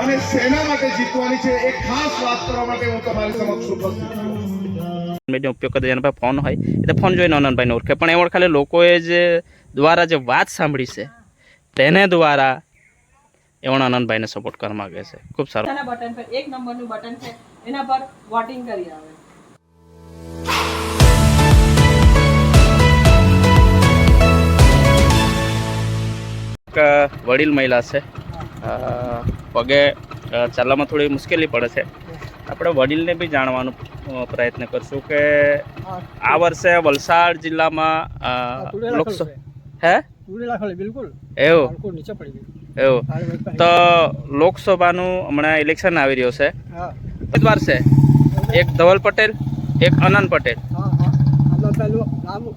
અને સેના માટે જીતવાની છે. એ ખાસ વાત કરવા માટે હું તમારી સમક્ષ ઉપસ્થિત છું. મીડિયા ઉપયોગ કરતા જેના પાસે ફોન હોય એટલે ફોન જોઈને અનંતભાઈને ઓળખે. પણ એમાં ખાલી લોકોએ જે દ્વારા જે વાત સાંભળી છે તેને દ્વારા એવણ આનંદભાઈને સપોર્ટ કરવા માંગે છે. ખૂબ સારું. બટન પર એક નંબરનું બટન છે એના પર વોટિંગ કરી આવે. વડીલ મહિલા છે. પગે ચાલવામાં થોડી મુશ્કેલી પડે છે. આપણે વડીલને બી જાણવાનો પ્રયત્ન કરશું કે આ વર્ષે વલસાડ જિલ્લામાં હે બિલકુલ. એવું? નીચે પડી એવું? તો લોકસભાનું હમણાં ઇલેક્શન આવી રહ્યું છે. ઉમેદવાર છે. એક ધવલ પટેલ એક અનંત પટેલ.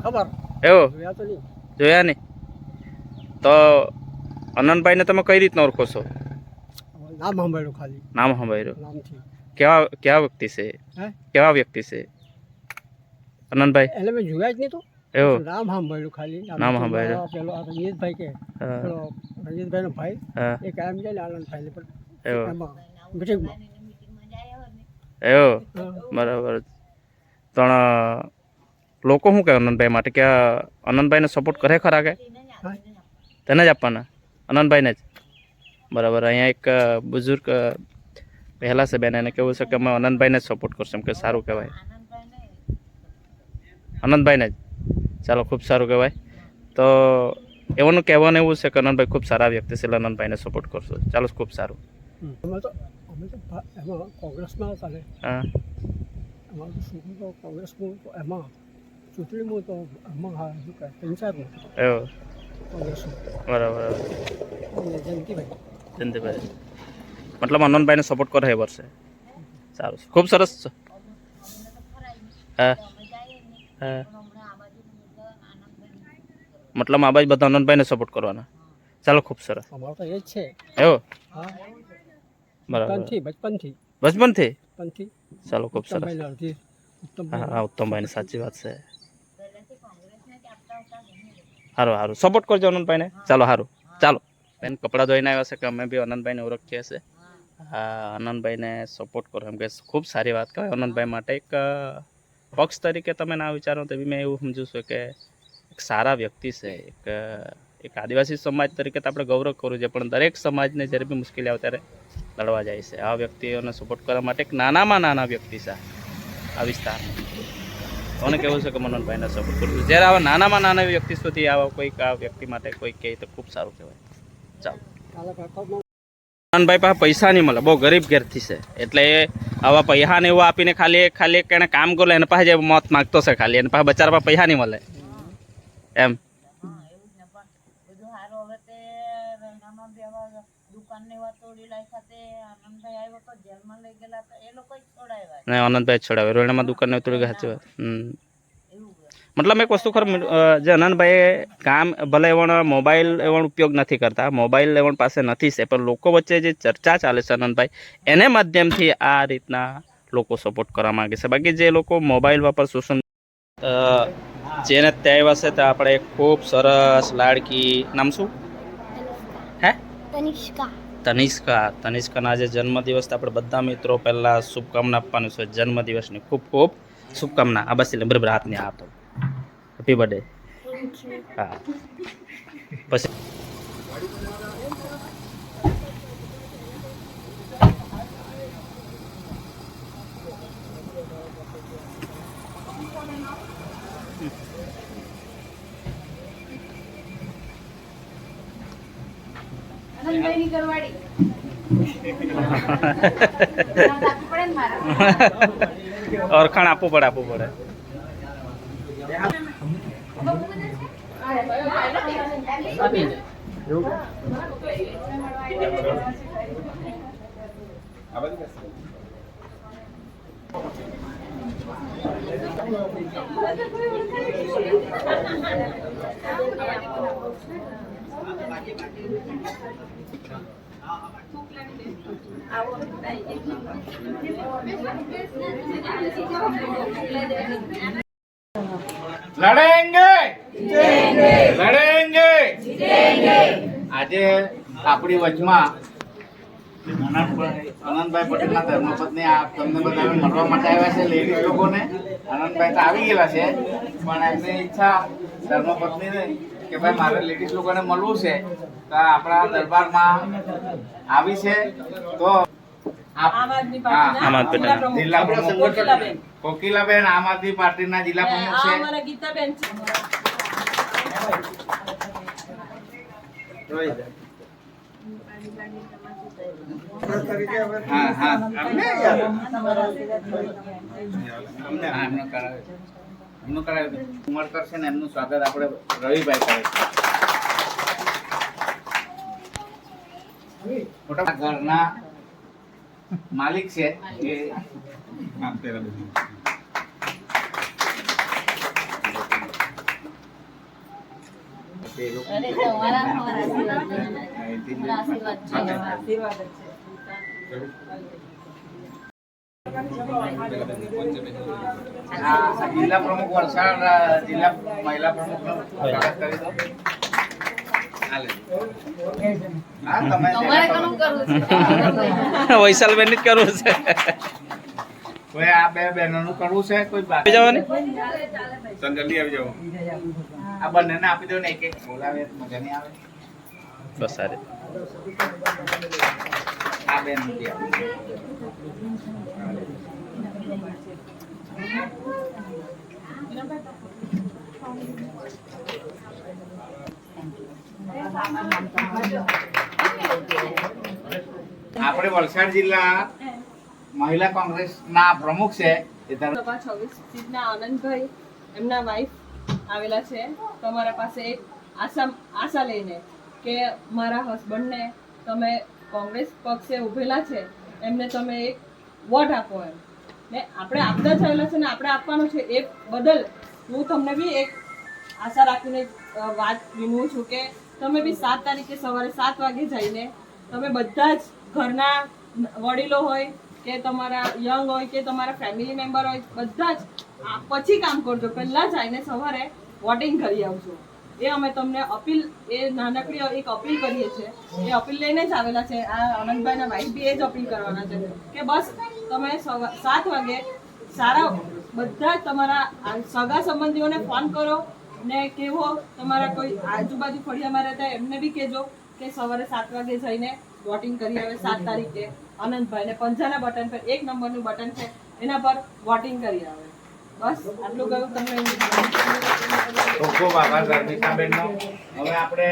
ખબર? એવું? જોયા નહીં. તો અનંતભાઈને તમે કઈ રીતના ઓળખો છો? નામ સાંભળ્યું ખાલી. નામ સાંભળ્યું? કેવા કેવા વ્યક્તિ છે? કેવા વ્યક્તિ છે? અનંતભાઈ? એટલે મેં જોયા જ નહીં તો. એવું? નામ સાંભળ્યું ખાલી. નામ સાંભળ્યું. પેલો રંજીતભાઈ કે. હા, નો ભાઈ. એ કાયમ જાય ને આનંદભાઈને પણ એવું. એમાં મીટિંગમાં એવું? બરાબર પણ લોકો શું કહે અનંતભાઈ માટે? કે અનંતભાઈને સપોર્ટ કરે ખરા કે? તેને જ આપવાના? અનંતભાઈને જ. બરાબર અહીંયા એક બુઝુર્ગ પહેલાં છે બેન એને કેવું છે કે અમે અનંતભાઈને જ સપોર્ટ કરશું એમ કે સારું કહેવાય. અનંતભાઈને જ. ચાલો ખૂબ સારું કહેવાય. તો એવાનું કહેવાનું એવું છે કે અનંતભાઈ ખૂબ સારા વ્યક્તિ છે અનંતભાઈને સપોર્ટ કરશો. ચાલો ખૂબ સારું. અમે તો એમાં કોંગ્રેસમાં હતા ને. હા. અમારું છોકરું તો કોંગ્રેસમાં એમાં ચૂંટણીમાં તો એમાં હા શું કહે એવું. કોંગ્રેસમાં બરાબર જયંતિભાઈ. મતલબ અનંતભાઈને સપોર્ટ કરે એ વર્ષે. સારું છે. ખૂબ સરસ છે. હા. હા. મતલબ આ બાજુ બધા અનંતભાઈને સપોર્ટ કરવાના. ચાલો ખૂબ સરસ. એવું? બરાબર. બચપનથી. ચાલો ખૂબ સરસ. હા ઉત્તમભાઈની સાચી વાત છે. સારું સારું સપોર્ટ કરજો અનંતભાઈને. ચાલો સારું ચાલો. બેન, કપડાં ધોઈને આવ્યા છે કે અમે બી અનંતભાઈને ઓળખીએ છીએ. અનંતભાઈને સપોર્ટ કરો. એમ કે ખૂબ સારી વાત કહેવાય અનંતભાઈ માટે. એક પક્ષ તરીકે તમે ના વિચારો તો બી મેં એવું સમજુ છું કે એક સારા વ્યક્તિ છે. એક એક આદિવાસી સમાજ તરીકે તો આપણે ગૌરવ કરવું જોઈએ પણ દરેક સમાજને જ્યારે બી મુશ્કેલી આવે ત્યારે લડવા જાય છે. આ વ્યક્તિઓને સપોર્ટ કરવા માટે એક નાનામાં નાના વ્યક્તિ છે આ વિસ્તારમાં. કોને કેવું છે કે મનોહરભાઈને સપોર્ટ કરું જ્યારે આવા નાનામાં નાના વ્યક્તિ સુધી આવા કોઈક આ વ્યક્તિ માટે કોઈ કહે તો ખૂબ સારું કહેવાય. ચાલો. મનનભાઈ પાસે પૈસા નહીં મળે. બહુ ગરીબ ઘેરથી છે. એટલે આવા પૈસા ને એવું આપીને ખાલી ખાલી એને કામ કરો એના પાસે જે મોત માગતો છે ખાલી, એના પાસે બચારા પાસે પૈસા નહીં મળે. એમ. આનંદભાઈ આવ્યો તો જેલમાં લઈ ગયેલા તો એ લોકો જ છોડાવ્યા રોહિણામાં દુકાન ને સાચી વાત મતલબ એક વસ્તુ ખર જે અનંતભાઈ કામ ભલે એવણ મોબાઈલ એવણ ઉપયોગ નથી કરતા મોબાઈલ એવણ પાસે નથી છે પણ લોકો વચ્ચે જે ચર્ચા ચાલે છે અનંતભાઈ એને માધ્યમથી આ રીતના લોકો સપોર્ટ કરવા માગે છે. બાકી જે લોકો મોબાઈલ વાપર સોશિયલ જેને ત્યાં આવ્યા છે તો આપણે ખૂબ સરસ લાડકી નામ શું? હે? તનિષ્કા. તનિષ્કા. તનિષ્કાના આજે જન્મદિવસ આપણે બધા મિત્રો પહેલાં શુભકામના આપવાનું છે. જન્મદિવસની ખૂબ ખૂબ શુભકામના. આ બસ બરાબર હાથની આપો હેપી બર્થડે હા. પછી ઓળખાણ આપવું પડે આપવું પડે. લડેંગે! લડેંગે! આજે આપણી વચમાં આનંદભાઈ પટેલના ધર્મપત્ની આ તમને બધાને મળવા માટે આવ્યા છે લેડીઝ લોકોને. આનંદભાઈ તો આવી ગયેલા છે, પણ એમની ઈચ્છા ધર્મપત્નીને કે ભાઈ મારે લેડીઝ લોકોને મળવું છે તો આપણા દરબારમાં આવી છે. તો કોકિલાબેન. આમ આદમી પાર્ટીના જિલ્લા પ્રમુખ છે. ગીતાબેન છે. હા હા. અમને યાર. કરાવે. એમનું કરાવે છે. ઉમરકર છે ને એમનું સ્વાગત આપણે રવિભાઈ કરે છે. મોટા ઘરના માલિક છે એ આશીર્વાદ છે. જિલ્લા પ્રમુખ વલસાડ જિલ્લા મહિલા પ્રમુખ સ્વાગત કરી દો હાલે. હા તમે તમારે ઘણું કરવું છે? વૈશાલબેન જ કરવું છે. કોઈ આ બે બહેનોનું કરવું છે કોઈ આવી બાકી જવાની? આ બંનેને આપી દો ને એક એક બોલાવે મજા નહીં આવે. બસ સારી આ બેન નથી આપી આપણે વલસાડ જિલ્લા મહિલા કોંગ્રેસના પ્રમુખ છે સભા આનંદભાઈ, એમના વાઈફ આવેલા છે. તમારા પાસે એક આશા આશા લઈને કે મારા હસબન્ડને તમે કોંગ્રેસ પક્ષે ઉભેલા છે, એમને તમે એક વોટ આપો એમ. ને આપણે આપતા થયેલા છે ને આપણે આપવાનું છે એ બદલ હું તમને બી એક આશા રાખીને વાત વિનવું છું કે તમે બી સાત તારીખે સવારે સાત વાગે જઈને તમે બધા જ ઘરના વડીલો હોય કે તમારા યંગ હોય કે તમારા ફેમિલી મેમ્બર હોય, બધા જ પછી કામ કરજો. પહેલાં જ આવીને સવારે વોટિંગ કરી આવજો. એ અમે તમને અપીલ, એ નાનકડી એક અપીલ કરીએ છીએ, એ અપીલ લઈને જ આવેલા છે. આ આનંદભાઈના વાઈફ બી એ જ અપીલ કરવાના છે કે બસ તમે સાત વાગે સારા બધા જ તમારા સગા સંબંધીઓને ફોન કરો ને કેવો તમારા કોઈ આજુબાજુ ફળિયામાં રહેતા એમને બી કહેજો કે સવારે સાત વાગે જઈને વોટિંગ કરી આવે સાત તારીખે. અનંતભાઈને પંજાના બટન પર, એક નંબરનું બટન છે, એના પર વોટિંગ કરી આવે. બસ આટલું કહ્યું તમને ખૂબ ખૂબ આભાર ધર્મિકાબેનનો હવે આપણે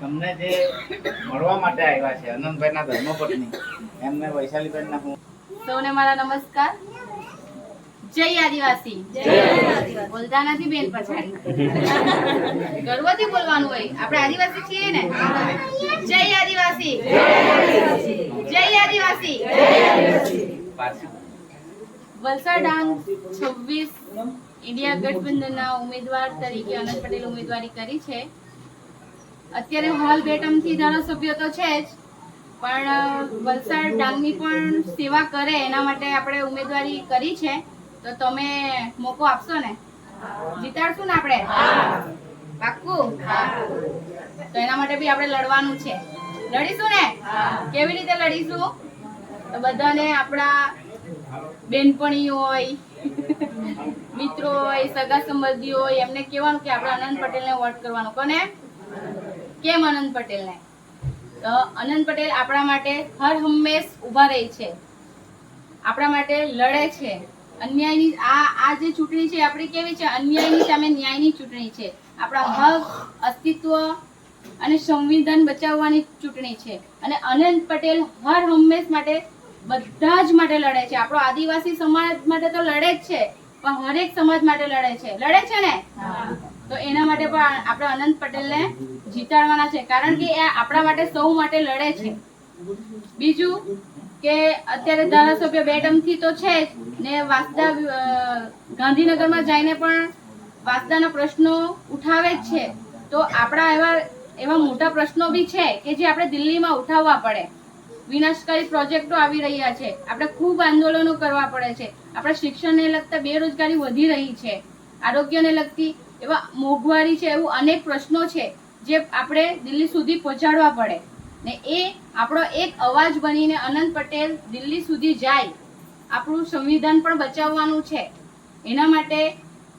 તમને જે મળવા માટે આવ્યા છે અનંતભાઈના ધર્મપત્ની એમને વૈશાલીબેનના હું સૌને મારા નમસ્કાર. જય આદિવાસી. બોલતા નથી બેન પછાડી. ગર્વથી બોલવાનું હોય. આપણે આદિવાસી છીએ ને? જય આદિવાસી. જય આદિવાસી. પાછી વલસાડ ડાંગ છવ્વીસ ઇન્ડિયા ગઠબંધનના ઉમેદવાર તરીકે અનંત પટેલ ઉમેદવારી કરી છે. અત્યારે હોલ બે ટર્મથી ધારાસભ્ય તો છે જ પણ વલસાડ ડાંગની પણ સેવા કરે એના માટે આપણે ઉમેદવારી કરી છે. તો તમે મોકો આપશો ને? જીતાડશું ને આપણે? પાક્કું? તો એના માટે બી આપણે લડવાનું છે. લડીશું ને? કેવી રીતે લડીશું? તો બધાને આપણા બેનપણીઓ હોય, મિત્રો હોય, સગા સંબંધી હોય, એમને કહેવાનું કે આપણે અનંત પટેલને વોટ કરવાનો. કોને? કેમ અનંત પટેલને? તો અનંત પટેલ આપણા માટે હર હંમેશ ઊભા રહે છે. આપણા માટે લડે છે. અન્યાયની આ આ જે ચૂંટણી છે, આપણી કેવી છે? અન્યાયની સામે ન્યાયની ચૂંટણી છે. આપણા હક, અસ્તિત્વ અને સંવિધાન બચાવવાની ચૂંટણી છે. અને અનંત પટેલ હર હંમેશ માટે બધા જ માટે લડે છે. આપણો આદિવાસી સમાજ માટે તો લડે જ છે, પણ હરેક સમાજ માટે લડે છે. લડે છે ને? તો એના માટે પણ આપણે અનંત પટેલને જીતાડવાના છે. કારણ કે એ આપણા માટે સૌ માટે લડે છે. બીજું કે અત્યારે ધારાસભ્ય બે ટર્મથી તો છે જ ને વાસદા ગાંધીનગરમાં જઈને પણ વાસદાના પ્રશ્નો ઉઠાવે જ છે. તો આપણા એવા એવા મોટા પ્રશ્નો બી છે કે જે આપણે દિલ્હીમાં ઉઠાવવા પડે. વિનાશકારી પ્રોજેક્ટો આવી રહ્યા છે. આપણે ખૂબ આંદોલનો કરવા પડે છે. આપણા શિક્ષણને લગતા બેરોજગારી વધી રહી છે. આરોગ્યને લગતી એવા મોંઘવારી છે એવું અનેક પ્રશ્નો છે જે આપણે દિલ્હી સુધી પહોંચાડવા પડે. ને એ આપણો એક અવાજ બનીને અનંત પટેલ દિલ્હી સુધી જાય. આપણું સંવિધાન પણ બચાવવાનું છે. એના માટે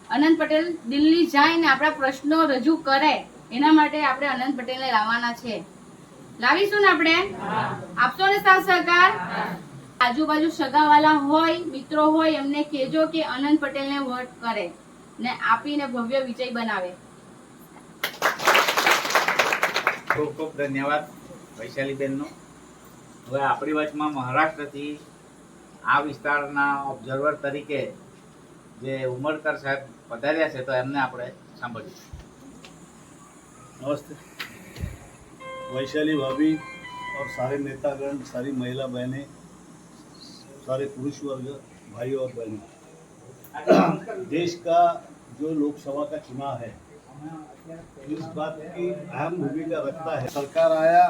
અનંત પટેલ દિલ્હી જાય ને આપણા પ્રશ્નો રજૂ કરે. એના માટે આપણે અનંત પટેલને લાવવાના છે. લાવીશું ને આપણે? આપશો ને સાથ સહકાર? આજુબાજુ સગાવાલા હોય, મિત્રો હોય, એમને કેજો કે અનંત પટેલને વોટ કરે ને આપીને ભવ્ય વિજય બનાવે. ખૂબ ખૂબ ધન્યવાદ વૈશાલીબેનનો. હવે આપણી વાતમાં મહારાષ્ટ્રથી આ વિસ્તારના ઓબ્ઝર્વર તરીકે જે ઉમરકર સાહેબ પધાર્યા છે તો એમને આપણે સાંભળીશું. નમસ્તે. वैशाली भाभी और सारे नेतागण, सारी महिला बहनें, सारे पुरुष वर्ग, भाई और बहनें। देश का जो लोकसभा का चुनाव है, इस बात की अहम भूमिका रखता है। सरकार आया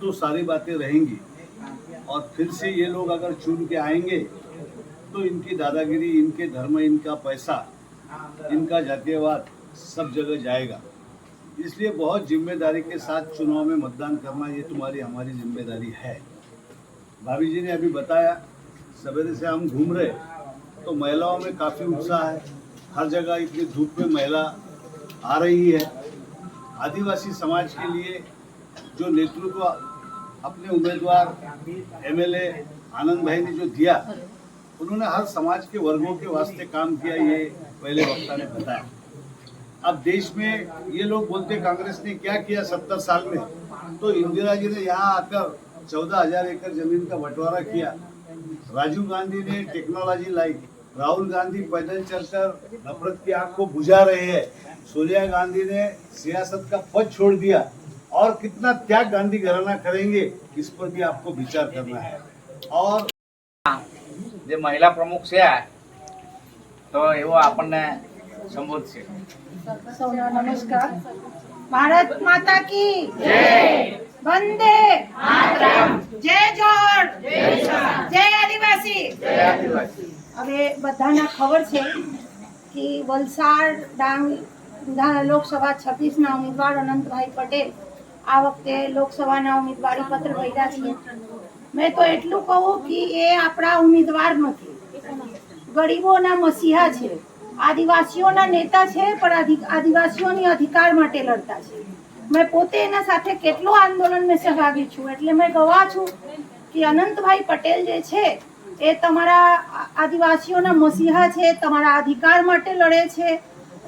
तो सारी बातें रहेंगी और फिर से ये लोग अगर चुन के आएँगे तो इनकी दादागिरी, इनके धर्म, इनका पैसा, इनका जातीयवाद सब जगह जाएगा। इसलिए बहुत ज़िम्मेदारी के साथ चुनाव में मतदान करना ये तुम्हारी, हमारी ज़िम्मेदारी है। भाभी जी ने अभी बताया, सवेरे से हम घूम रहे तो महिलाओं में काफ़ी उत्साह है। हर जगह इतनी धूप में महिला आ रही है। आदिवासी समाज के लिए जो नेतृत्व अपने उम्मीदवार, एमएलए आनंद भाई ने जो दिया, उन्होंने हर समाज के वर्गों के वास्ते काम किया, ये पहले वक्ता ने बताया। अब देश में ये लोग बोलते कांग्रेस ने क्या किया सत्तर साल में तो इंदिरा जी ने यहाँ आकर चौदह हजार एकड़ जमीन का बंटवारा किया राजीव गांधी ने टेक्नोलॉजी लाई राहुल गांधी पैदल चलकर नफरत की आग को बुझा रहे हैं सोनिया गांधी ने सियासत का पद छोड़ दिया और कितना त्याग गांधी घराना करेंगे इस पर भी आपको विचार करना है और જે મહિલા પ્રમુખ છે તો એવો આપણને સંબોધશે સૌનો નમસ્કાર. ભારત માતા કી વંદે જય જોડ. જય આદિવાસી. હવે બધાને ખબર છે કે વલસાડ ડાંગ લોકસભા છવ્વીસના ઉમેદવાર અનંતભાઈ પટેલ આ વખતે લોકસભાના ઉમેદવારી પત્ર ભર્યા છે. મેં તો એટલું કહું કે એ આપણા ઉમેદવાર નથી. ગરીબોના મસીહા છે. આદિવાસીઓના નેતા છે, પણ આદિ- આદિવાસીઓની અધિકાર માટે લડતા છે. મેં પોતે એના સાથે કેટલો આંદોલન મેં સહભાગી છું, એટલે મેં ગવા છું કે અનંતભાઈ પટેલ જે છે, એ તમારા આદિવાસીઓના મસીહા છે, તમારા અધિકાર માટે લડે છે.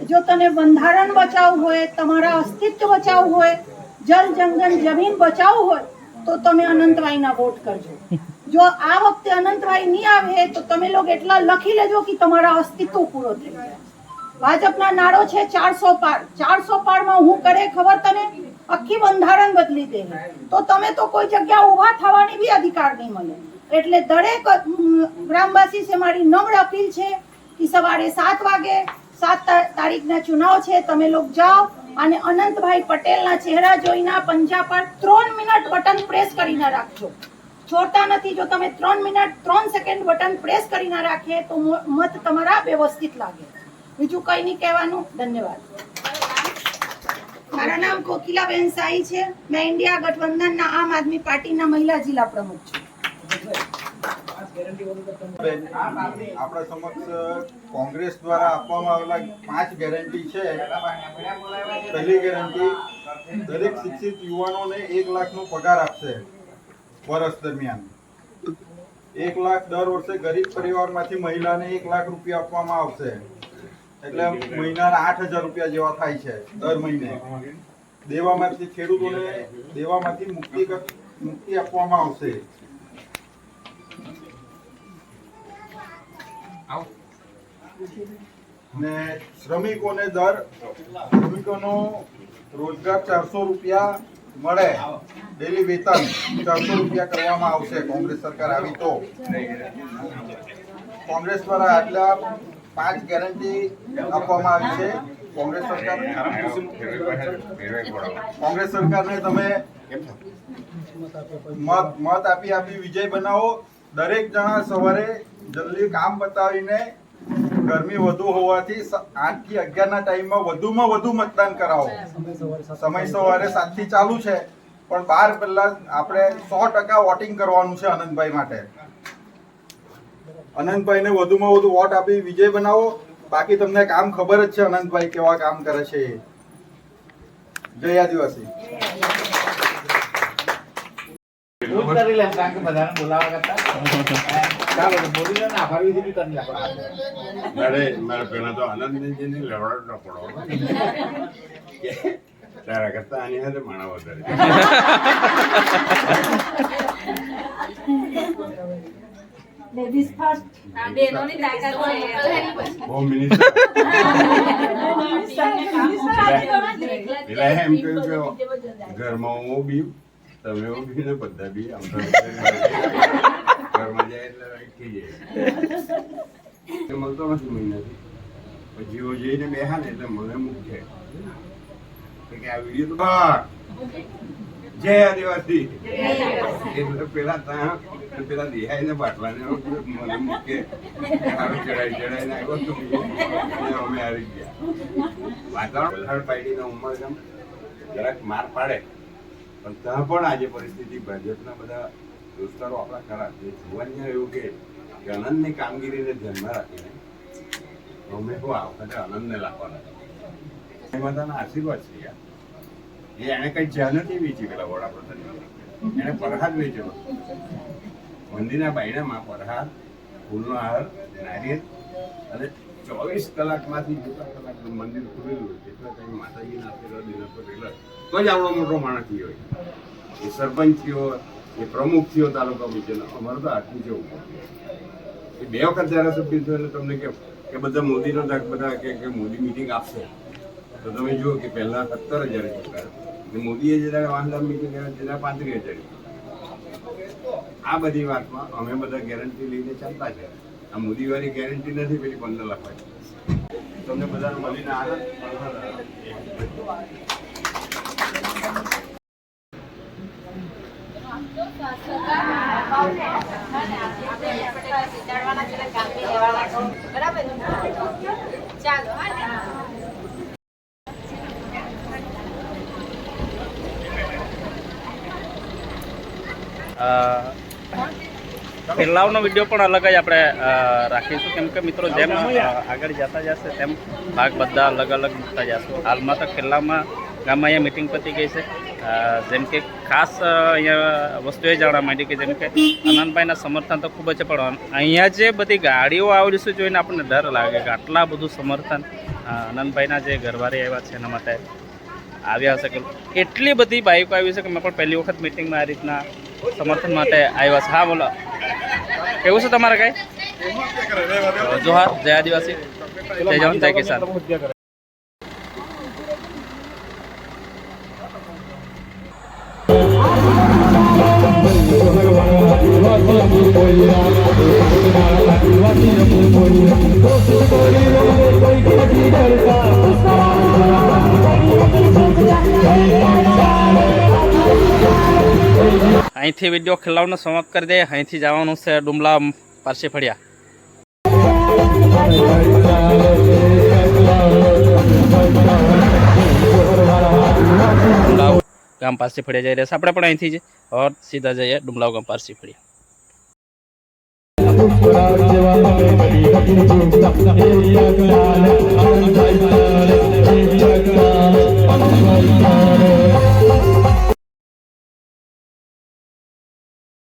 જો તને બંધારણ બચાવવું હોય, તમારા અસ્તિત્વ બચાવવું હોય જલ જંગલ જમીન બચાવવું હોય તો તમે અનંતભાઈના વોટ કરજો. જો આ વખતે અનંતભાઈ નહીં આવે, તો તમે લોકો એટલા લખી લેજો કે તમારા અસ્તિત્વ પૂરો થઈ જાય. ભાજપના નારો છે ચારસો પાર. ચારસો પારમાં હું કરે ખબર તને? આખી બંધારણ બદલી દે. તો તમે તો કોઈ જગ્યા ઊભા થવાની બી અધિકાર નહીં મળે. એટલે દરેક ગ્રામવાસી છે, મારી નમ્ર અપીલ છે કે સવારે સાત વાગે, સાત તારીખના ચુનાવ છે, તમે લોકો જાઓ અને અનંતભાઈ પટેલના ચહેરા જોઈને પંજા પર ત્રણ મિનિટ બટન પ્રેસ કરીને રાખજો. છોડતા નથી, જો તમે ત્રણ મિનિટ, ત્રણ સેકન્ડ બટન પ્રેસ કરીને રાખીએ તો મત તમારા વ્યવસ્થિત લાગે. બીજું કંઈ નહીં કહેવાનું. ધન્યવાદ. મારા નામ કોકિલાબેન સાઈ છે. મેં ઇન્ડિયા ગઠબંધનના આમ આદમી પાર્ટીના મહિલા જિલ્લા પ્રમુખ છું. બેન, આપણા સમક્ષ કોંગ્રેસ દ્વારા આપવામાં આવેલા પાંચ ગેરંટી છે. પહેલી ગેરંટી દરેક શિક્ષિત યુવાનોને એક લાખનો પગાર આપશે વર્ષ દરમિયાન. એક લાખ દર વર્ષે ગરીબ પરિવારમાંથી મહિલાને એક લાખ રૂપિયા આપવામાં આવશે. એટલે મહિનાના આઠ હજાર રૂપિયા જેવા થાય છે દર મહિને. દેવામાંથી ખેડૂતોને દેવામાંથી મુક્તિ મુક્તિ આપવામાં આવશે. ને શ્રમિકોને દર શ્રમિકોનો રોજગાર ચારસો રૂપિયા મળે. ડેલી વેતન ચારસો રૂપિયા કરવામાં આવશે. કોંગ્રેસ સરકાર આવી તો. કોંગ્રેસ દ્વારા આટલા પાંચ ગેરંટી આપવામાં આવી છે. કોંગ્રેસ સરકાર કોંગ્રેસ સરકારને તમે મત મત આપી આપી વિજય બનાવો. દરેક જણા સવારે જલ્દી કામ બતાવીને ગરમી વધુ હોવાથી આઠથી અગિયાર ના ટાઈમમાં વધુમાં વધુ મતદાન કરાવો. સમય સવારે સાતથી ચાલુ છે પણ બાર પહેલા આપણે સો ટકા વોટિંગ કરવાનું છે અનંતભાઈ માટે. અનંતભાઈને વધુમાં વધુ વોટ આપી વિજય બનાવો. બાકી તમને કામ ખબર જ છે અનંતભાઈ કેવા કામ કરે છે. જય આદિવાસી. બોલાવા કરતા. ને નાખો. મારે પેલા તો આનંદજીને લેવડાવતો પડો તારા કરતા આની હાથે માણા વધારે. બહેનોની તાકાત છે બહુ મિનિસ્ટર પેલા એમ કહ્યું કે ઘરમાં હું બી તમે બી ને બધા બી આમ મને મૂકે. હારું ચડાઈ ચડાઈને અમે આવી ગયા. વાતાવરણ વલસાડ પાડીને ઉમરગામ જરાક માર પાડે. પણ ત્યાં પણ આજે પરિસ્થિતિ ભાજપના બધા દોસ્તારો, આપણા ખરા. જે જોવાની એવું કે કે કામગીરીને ધ્યાનમાં રાખીને અમે શું આ વખતે આનંદને લાવવાના માતાના આશીર્વાદ છે યાર. એ એને કઈ ચા નથી વેચી પેલા વડાપ્રધાન એને પરહાદ વેચ્યો મંદિરના બાયણામાં પરહાર ફૂલનો હાર નારિયેળ અને ચોવીસ કલાકમાંથી જોતા કલાક મંદિર ખુલેલું એટલે કઈ માતાજીના આશીર્વાદ એના પર તો જ આવડો મોટો માણસ થયો એ સરપંચ થયો એ પ્રમુખ થયો તાલુકા પંચાયતનો અમારે તો આટલું જવું એ બે વખત ધારાસભ્ય થયો એટલે તમને કે કે બધા મોદીનો બધા કે કે મોદી મિટિંગ આપશે. તો તમે જુઓ કે પહેલા સત્તર હજાર મોદીએ જરા વાંધા મિટિંગ જેના પાંત્રીસ હજાર. આ બધી વાતમાં અમે બધા ગેરંટી લઈને ચાલતા છે. આ મોદી વાળી ગેરંટી નથી, પેલી પંદર લાખ તમને બધાને મળીને આનંદ. ચાલો હા વીડિયો પણ અલગ જ આપણે રાખીશું. કેમ કે મિત્રો જેમ આગળ જતા જશે તેમ ભાગ બધા અલગ અલગ મૂકતા જશું. હાલમાં તો ખેલામાં ગામમાં અહીંયા મિટિંગ પતી ગઈ છે. જેમ કે ખાસ અહીંયા વસ્તુ એ જાણવા માંડી કે જેમ કે આનંદભાઈના સમર્થન તો ખૂબ જ છે પણ અહીંયા જે બધી ગાડીઓ આવેલી છે જોઈને આપણને ડર લાગે કે આટલા બધું સમર્થન આનંદભાઈના જે ઘરવારે આવ્યા છે એના માટે આવ્યા હશે કે એટલી બધી બાઈકો આવી છે કે મેં પણ પહેલી વખત મિટિંગમાં આ રીતના સમર્થન માટે આવ્યા છે. હા બોલો. કેવું છે તમારે કઈ? જોહાર જય આદિવાસી. જય જવાન જય કિસાન. અહીંથી વીડિયો ખેલાવનો સમાપ્ત કરી દે અહીંથી જવાનું છે ડુમલા પારસી ફળિયા. ગામ પારસી ફળિયા જઈ રહ્યા છે. આપણે પણ અહીંથી જ સીધા જઈએ ડુમલાવ ગામ પારસી ફળિયા. Thank you.